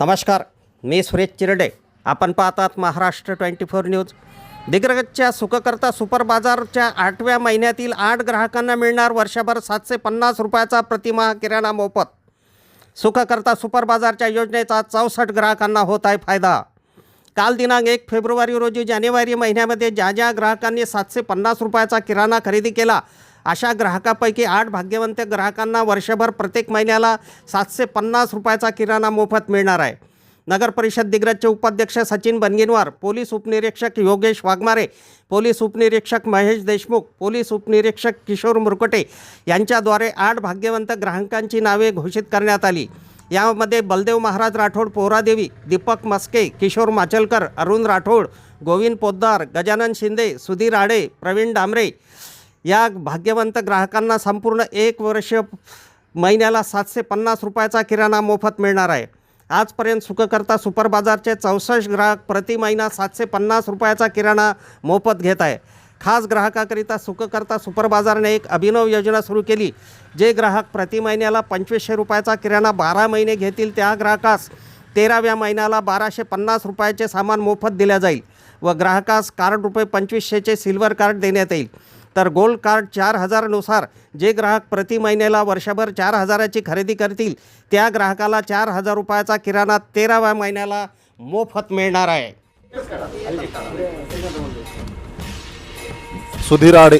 नमस्कार मी सुरेश चिरडे. आपण पाहतात महाराष्ट्र ट्वेंटी फोर न्यूज. दिग्रगतच्या सुखकर्ता सुपर बाजारच्या आठव्या महिन्यातील आठ ग्राहकांना मिळणार वर्षभर सातशे पन्नास रुपयाचा प्रतिमा किराणा मोफत. सुखकर्ता सुपर बाजारच्या योजनेचा चौसष्ट ग्राहकांना होत आहे फायदा. काल दिनांक एक फेब्रुवारी रोजी जानेवारी महिन्यामध्ये ज्या ज्या ग्राहकांनी सातशे पन्नास रुपयाचा किराणा खरेदी केला अशा ग्राहकापैकी आठ भाग्यवंत ग्राहकांना वर्षभर प्रत्येक महिन्याला सातशे पन्नास रुपयाचा किराणा मोफत मिळणार आहे. नगर परिषद दिग्रजचे उपाध्यक्ष सचिन बनगिनवार पोलीस उपनिरीक्षक योगेश वाघमारे पोलीस उपनिरीक्षक महेश देशमुख पोलीस उपनिरीक्षक किशोर मुरकटे यांच्याद्वारे आठ भाग्यवंत ग्राहकांची नावे घोषित करण्यात आली. यामध्ये बलदेव महाराज राठोड पोहरादेवी दीपक मस्के किशोर माचलकर अरुण राठोड गोविंद पोद्दार गजानन शिंदे सुधीर आडे प्रवीण डांबरे या भाग्यवंत ग्राहकांना संपूर्ण एक वर्ष महिन्याला सातशे पन्नास रुपयाचा किराणा मोफत मिळणार आहे. आजपर्यंत सुखकर्ता सुपर बाजारचे चौसष्ट ग्राहक प्रति महिना सातशे पन्नास रुपयाचा किराणा मोफत घेत आहे. खास ग्राहकाकरिता सुखकर्ता सुपर बाजारने एक अभिनव योजना सुरू केली जे ग्राहक प्रति महिन्याला पंचवीसशे रुपयाचा किराणा बारा महिने घेतील. त्या ग्राहकास तेराव्या महिन्याला बाराशे पन्नास रुपयाचे सामान मोफत दिल्या जाईल व ग्राहकास कार्ड रुपये पंचवीसशेचे सिल्वर कार्ड देण्यात येईल. तर गोल्ड कार्ड चार हजारनुसार जे ग्राहक प्रति महिन्याला वर्षभर चार हजाराची खरेदी करतील त्या ग्राहकाला चार हजार रुपयाचा किराणा तेराव्या महिन्याला मोफत मिळणार आहे. सुधीर आडे.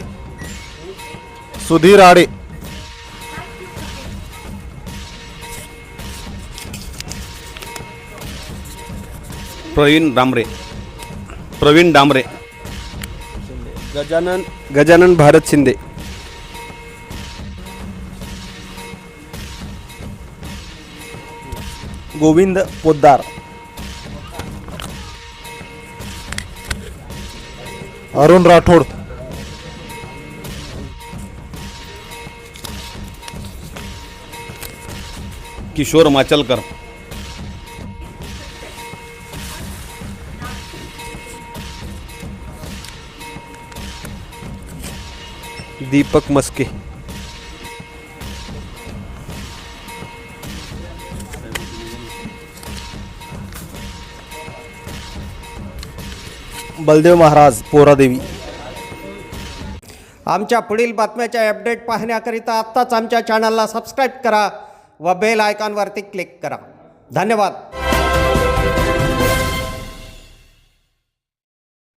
सुधीर आडे. प्रवीण डांबरे. प्रवीण डांबरे. गजानन गजानन भारत शिंदे. गोविंद पोद्दार. अरुण राठोड. किशोर माचलकर. दीपक मस्के. बलदेव महाराज पोरादेवी. आमच्या पुढील बातम्याच्या अपडेट पाहण्याकरिता आत्ताच आमच्या चॅनलला सबस्क्राईब करा व बेल आयकॉनवरती क्लिक करा. धन्यवाद.